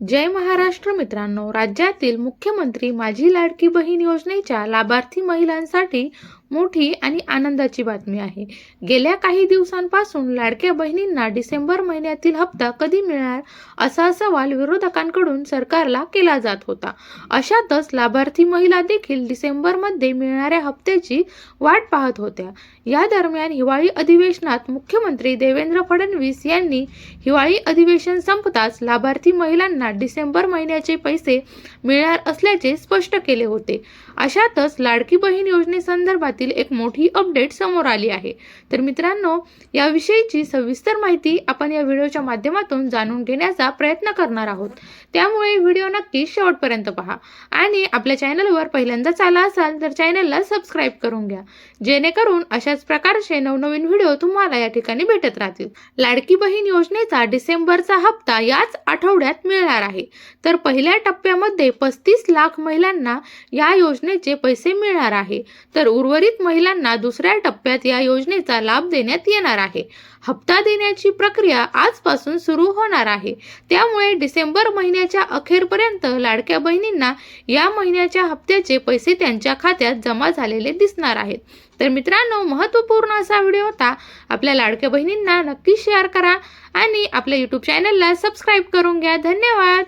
जय महाराष्ट्र मित्रांनो राज्यातील मुख्यमंत्री माझी लाडकी बहीण योजनेच्या लाभार्थी महिलांसाठी मोठी आणि आनंदाची बातमी आहे. गेल्या काही दिवसांपासून लाडक्या बहिणींना डिसेंबर महिन्यातील हप्ता कधी मिळणार असा सवाल विरोधकांकडून सरकारला केला जात होता. अशातच लाभार्थी महिला देखील डिसेंबरमध्ये मिळणाऱ्या हप्त्याची वाट पाहत होत्या. या दरम्यान हिवाळी अधिवेशनात मुख्यमंत्री देवेंद्र फडणवीस यांनी हिवाळी अधिवेशन संपताच लाभार्थी महिलांना डिसेंबर महिन्याचे पैसे मिळणार असल्याचे स्पष्ट केले होते. अशातच लाडकी बहीण योजनेसंदर्भात संदर्भातील एक मोठी अपडेट समोर आली आहे. तर मित्रांनो याविषयीची सविस्तर माहिती आपण या व्हिडिओच्या माध्यमातून जाणून घेण्याचा प्रयत्न करणार आहोत. त्यामुळे व्हिडिओ नक्की शेवटपर्यंत पहा आणि आपल्या चॅनलवर पहिल्यांदाच आला असाल तर चॅनलला सबस्क्राईब करून घ्या. जेणेकरून अशाच प्रकारचे नवनवीन व्हिडिओ तुम्हाला या ठिकाणी भेटत राहतील. लाडकी बहीण योजनेचा डिसेंबरचा हप्ता याच आठवड्यात मिळणार आहे. तर पहिल्या टप्प्यामध्ये पस्तीस लाख महिलांना या योजनेचे पैसे मिळणार आहे. तर उर्वरित महिलांना दुसऱ्या टप्प्यात या योजनेचा लाभ देण्यात येणार आहे. हप्ता देण्याची प्रक्रिया आजपासून सुरू होणार आहे. त्यामुळे डिसेंबर महिन्याच्या अखेरपर्यंत लाडक्या बहिणींना या महिन्याच्या हप्त्याचे पैसे त्यांच्या खात्यात जमा झालेले दिसणार आहेत. तर मित्रांनो महत्त्वपूर्ण असा व्हिडिओ होता. आपल्या लाडक्या बहिणींना नक्की शेअर करा आणि आपल्या यूट्यूब चॅनलला सबस्क्राईब करून घ्या. धन्यवाद!